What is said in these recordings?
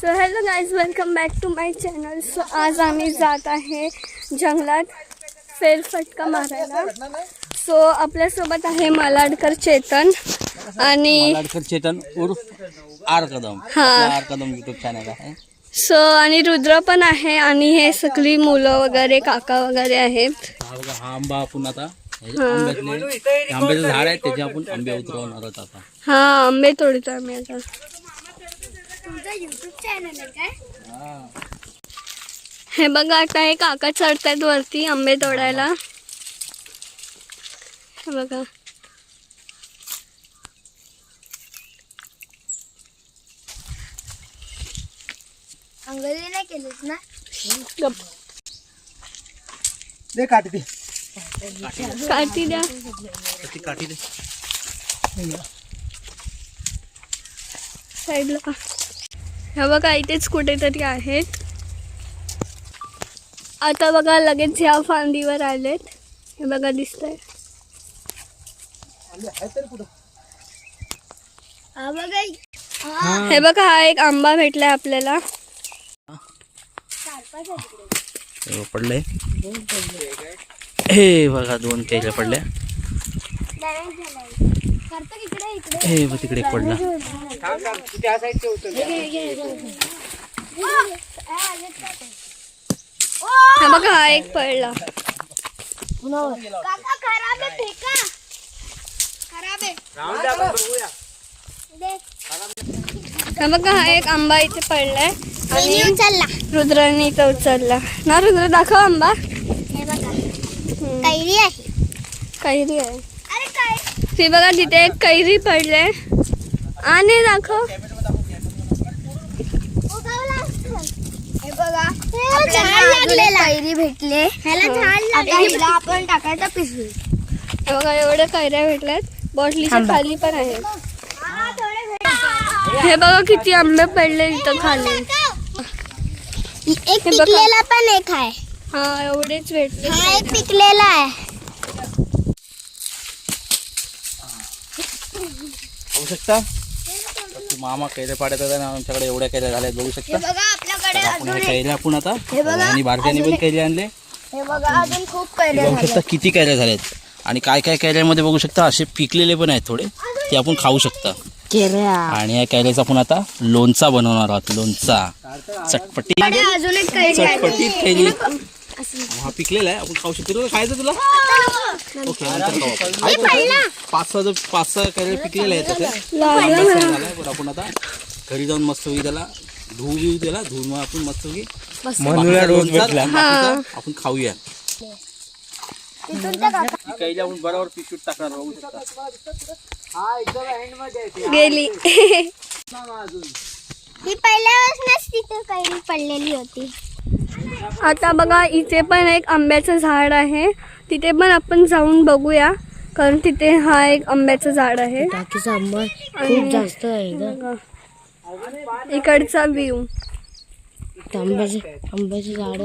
So hello guys welcome back to my channel so आज आम्ही जात आहे जंगलात फेरफटका मारायला. सो आपल्यासोबत आहे मलाडकर चेतन आणि लाडकर चेतन उर्फ आर कदम. हा. आपलं आर कदम युट्यूब चॅनल आहे. सो आणि रुद्र पण आहे आणि हे सगळी मुलं वगैरे काका वगैरे आहेत हा बघा हा आंबा आपण आता हे आंब्यातले हे आंब्याचं झाड आहे त्याचे आपण आंबे उतरवणार आहोत आता. हा आंबे तोडतो आम्ही आता. हे. बघा आता हे काका चढतायत वरती आंबे तोडायला. हे बघा. अंगली नाही केलीस ना? गप. दे काटी दे. काठी द्या. ती काठी दे. साईडला. हे बघा इथेच कुठेतरी आहेत. आता बघा लगेच ह्या फांदीवर आलेत. हे बघा दिसतंय. हा बघा हे. बघा हा एक आंबा भेटलाय आपल्याला. हे पडले हे बघा दोन केले पडल्या हे बघ तिकडे पडला. हे बघा हा एक पडला. काका खराब आहे फेका. खराब आहे. दे. हे बघा हा एक आंबा इथे पडलाय. आणि उचलला. रुद्राने इथं उचलला. ना रुद्र दाखव आंबा. हे बघा. कैरी आहे. कैरी आहे. ते बघा तिथे एक कैरी पडले आणि दाखव बघा कैरी भेटले ह्याला आपण टाकायचा पिशवी हे बघा. एवढ्या कैऱ्या भेटल्यात बॉटलीच्या खाली पण आहेत हे बघा किती आंबे पडले इथं खाली एक बघा. पिकलेला पण एक आहे. हा एवढेच भेटले. हा पिकलेला आहे. बघू शकता? तू मामा कैऱ्या पाड्यात होता ना आमच्याकडे एवढ्या कैऱ्या झाल्या बघू शकता? कैऱ्या आपण आता आणि भारतीयांनी पण कैरी आणले. हे बघा अजून खूप कैऱ्या बघू शकता किती कैऱ्या झाल्यात. आणि काय काय कैऱ्यामध्ये बघू शकता असे पिकलेले पण आहेत थोडे ते आपण खाऊ शकता. आणि या कैऱ्याचा आपण आता लोणचा बनवणार आहोत लोणचा. चटपटी अजून एक कैरी आहे चटपटीत कैरी. हा पिकलेला आहे. आपण खाऊ शकतो. तुला खायचं तुला? ओके नंतर खाऊ आपण. आहे का? पाच सहा जो- पाच सहा. लागलं जास्त नाही झालाय, पण आपण आता. घरी जाऊन मस्त त्याला. धुवू बिवू त्याला. धुवून मग आपण मस्त रोज भेटला. आपण खाऊया. ही आपण बरोबर पिशवीत टाकणार बघू शकता. गेली. ही पहिल्यापासूनच तिथे कैरी पडलेली होती. आता बघा इथे पण एक आंब्याचं झाड आहे. तिथे पण आपण जाऊन बघूया कारण तिथे हा एक आंब्याचं झाड आहे. टाकीचा आंबा आणि खूप जास्त आहे बघा. इकडचा व्ह्यू आंब्याचे आंब्याचे झाड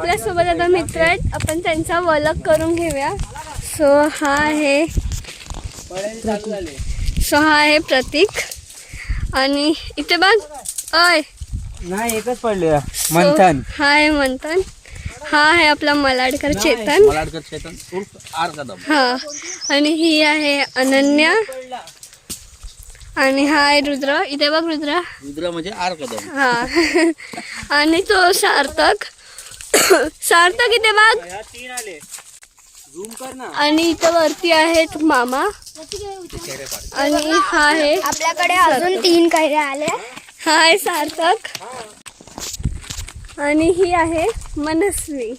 आपल्यासोबत आता मित्र आहेत. आपण त्यांचा वलक करून घेऊया. सो हा आहे सो हा आहे प्रतीक. आणि इथे बघ. अय नाही एकच पडले. मंथन. हा आहे मंथन. हा आहे आपला मलाडकर चेतन. मलाडकर चेतन. उर्फ आर कदम हा. आणि ही आहे अनन्या. आणि हा आहे रुद्र. इथे बघ रुद्र. रुद्र म्हणजे आर कदम हा. आणि तो सार्थक. तीन आले. झूम कर ना. आणि इथं वरती आहेत मामा. आणि हा आहे आपल्याकडे अजून तीन कैऱ्या आल्या हा आहे सार्थक. आणि ही आहे मनस्वी.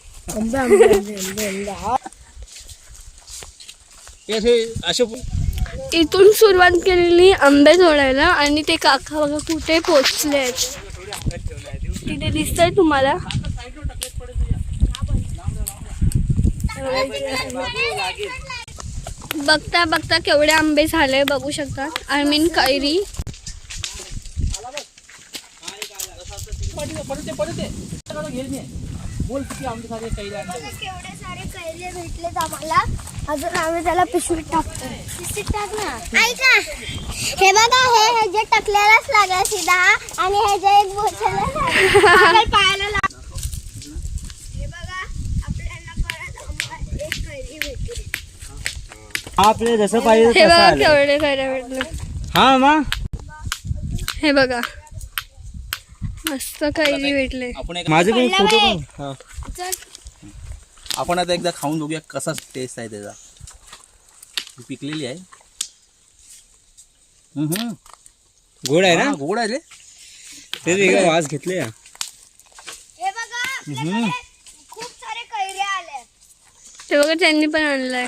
हे असे असे इथून सुरुवात केलेली आंबे तोडायला आणि ते काका बघा कुठे पोचले आहेत तिथे दिसतंय तुम्हाला. बघता बघता केवढे आंबे झाले बघू शकता. आय मीन कैरी. भेटलेत आम्हाला अजून आम्ही त्याला पिशवीत टाकतो पिशवीत टाक ना ऐका हे बघा हे हे जे टाकलेलाच लागला सीधा आणि हे जे एक बोचाला लागला पायाला लाग हे बघा आपल्याला परत आम्हाला एक कैरी भेटली आपले जसं पाहिजे हे तसं बघा केवढे भेटले. हा मा? हे बघा. मस्त कैरी भेटले. आपण एक माझे पण फोटो पण आपण आता एकदा खाऊन बघूया कसा टेस्ट आहे त्याचा. ही पिकलेली आहे. हम्म. गोड आहे ना? हा, गोड आहे रे. ते वेगळा वास घेतले. हे बघा आपल्याकडे खूप सारे कैरे आले ते बघा त्यांनी पण आणलंय.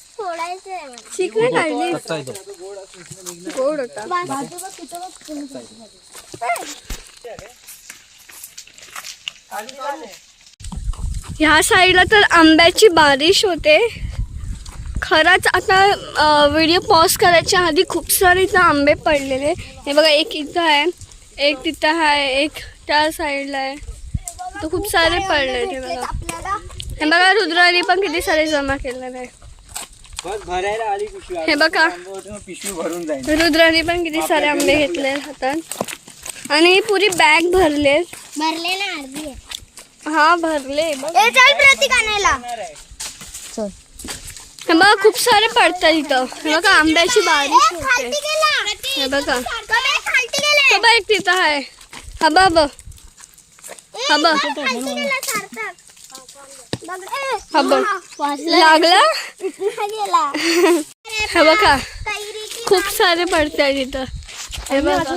काढली गोड होता. ह्या साईडला तर आंब्याची बारिश होते. खरंच आता व्हिडिओ पॉज करायच्या आधी खूप सारे इथं आंबे पडलेले. हे बघा एक इथं आहे एक तिथं आहे एक त्या साईडला आहे. तर खूप सारे पडले ते बघा. हे बघा रुद्राने पण किती सारे जमा केलेले. आहे बस भरायला आली पिशवी. हे बघा. पिशवी भरून जाईल. रुद्राने पण किती सारे आंबे घेतले हातात. आणि पुरी बॅग भरले भरले ना अर्धी आहे. हा भरले. ए चल प्रतीक आणायला. हे बघा खूप सारे पडतात इथं. हे बघा आंब्याची बारिश होते हे बघा. बघ एक तिथं आहे. हा बघ. हा बघ. बघ, खालती गेला सार्थक बघ ए, हा बघ. लागला? हे बघा खूप सारे पडतात इथं हे बघा.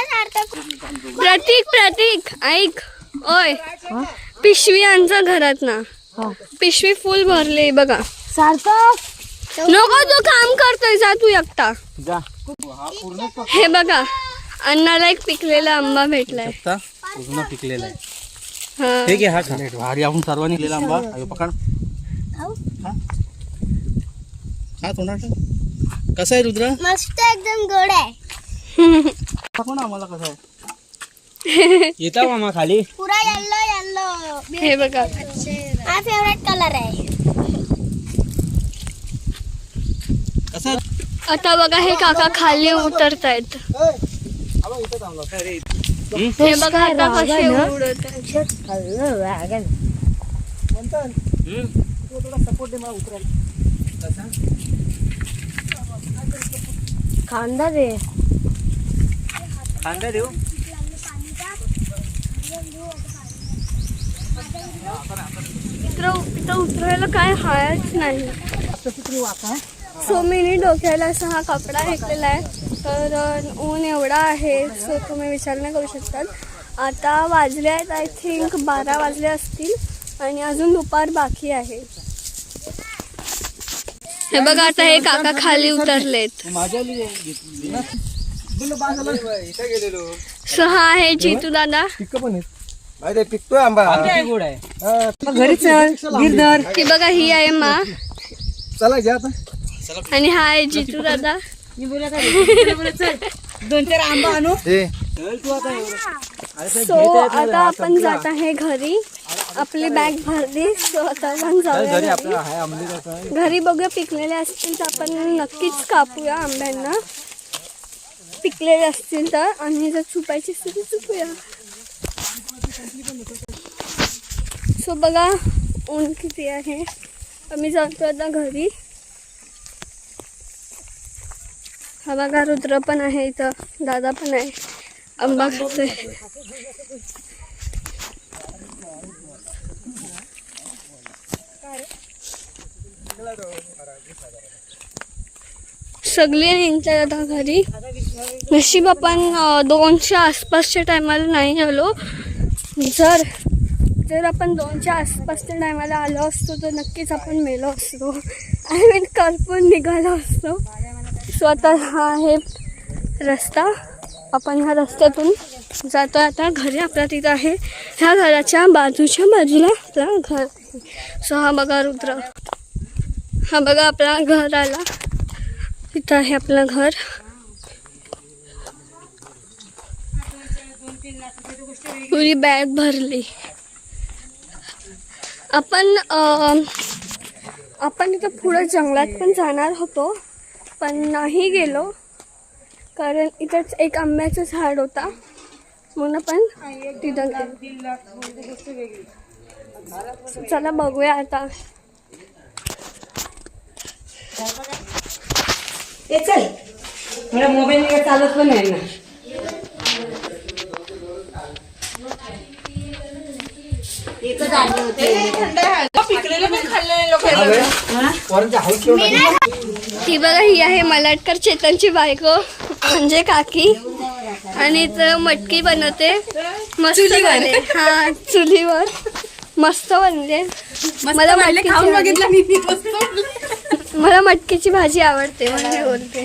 हे प्रतीक प्रतीक ऐक. ओय पिशवी आमच्या घरात ना. पिशवी फुल भरली बघा. सार्थक नको तू काम करतोय जा तू एकटा. जा. हे बघा अण्णाला एक पिकलेला आंबा भेटलाय. आता पूर्ण पिकलेला आहे. हा. हे घे हा खा. भारी आपण सर्वांनी केलेला आंबा. अयो पकड. खाऊ? हा? खा तोंडात टाक. कसा आहे रुद्र? मस्त एकदम गोड आहे. ना आम्हाला कसा आहे. येता मामा खाली. पुरा येल्लो येल्लो. हे बघा. हा फेवरेट कलर आहे. कसा आहे? आता बघा हे काका खाली उतरतायत. हे बघा आता कसे उडत आहेत. कांदा रे कांदा देऊ? इथं उतरायला काय हायच नाही. सो मिनी डोक्याला असा हा कपडा घेतलेला आहे. तर ऊन एवढा आहे सो तुम्ही विचार नाही करू शकतात आता वाजले आहेत आय थिंक बारा वाजले असतील आणि अजून दुपार बाकी आहे. हे बघा आता हे काका खाली उतरलेत. सो हा आहे जितू दादा. पिकतोय आंबा. किती गोड आहे. घरी चल गिरधर. ही बघा ही आहे मा. चला आणि हा आहे जितू दादा. दोन चार आंबा आणू. चल तू आता एवढं. सो आता आपण जात आहे घरी. आपली बॅग भरली सो आता आपण घरी जाऊया कसं घरी. बघूया पिकलेले असतील तर आपण नक्कीच कापूया आंब्यांना. पिकलेले असतील तर आणि जर चुपायची असतील तर चुपूया सो बघा ऊन किती आहे. आम्ही जातो आता घरी. हा बघा रुद्र पण आहे इथं दादा पण आहे. आंबा खातोय. सगळे निघतात आता घरी. नशीब आपण दोनच्या आसपासच्या टायमाला नाही आलो. जर जर आपण दोनच्या आसपासच्या टायमाला आलो असतो तर नक्कीच आपण मेलो असतो. आय मीन करपून निघालो असतो. सो आता हा आहे रस्ता आपण ह्या रस्त्यातून जातो आता घरी आपल्या तिथं आहे. ह्या घराच्या बाजूच्या बाजूला आपलं घर आहे. सो हा बघा रुद्र. हा बघा आपला घर आला इथं आहे आपलं घर. पुरी बॅग भरली. आपण आपण इथं पुढं जंगलात पण जाणार होतो. पण नाही गेलो. कारण इथंच एक आंब्याचं झाड होता. म्हणून आपण तिथं गेलो. चला बघूया आता. ए चल. मला मोबाईल वगैरे चालत पण नाही ना. पोरांच्या हाऊस केवढं ही बघा ही आहे मलाटकर चेतनची बायको म्हणजे काकी. आणि इथं मटकी बनवते. मस्त बने हा चुलीवर. मस्त बनले. मला मटकीची खाऊन भाजी- बघितलं मी मला मटकीची भाजी आवडते म्हणजे बोलते.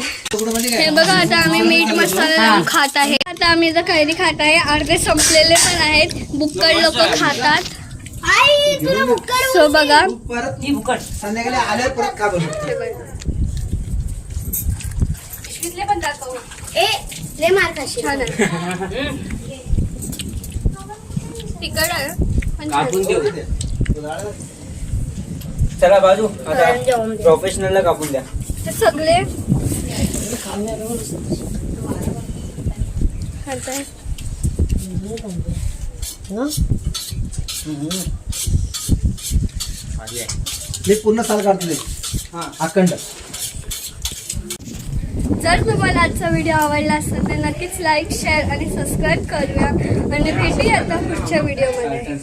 हे बघा आता आम्ही मीठ मसाला लावून खात आहे. आता आम्ही इथं कैरी खात आहे. अर्धे संपलेले पण आहेत. बुक्कड लोक खातात. आई तुला बुक्कड सो बघा परत ही फुकट संध्याकाळी आल्यावर परत खा बरं हे बघा. पिशवीतले पण दाखव ए ले मार खाशील छान आहे. तिकड आहे. पण छान कापून आहे. देऊ चला बाजू आता प्रोफेशनलला कापून द्या. ते सगळे. खाताय. मी पूर्ण साल काढतोय अखंड. जर तुम्हाला आजचा व्हिडिओ आवडला असेल तर नक्कीच लाईक शेअर आणि सबस्क्राईब करूया. आणि भेटूया आता पुढच्या व्हिडिओमध्ये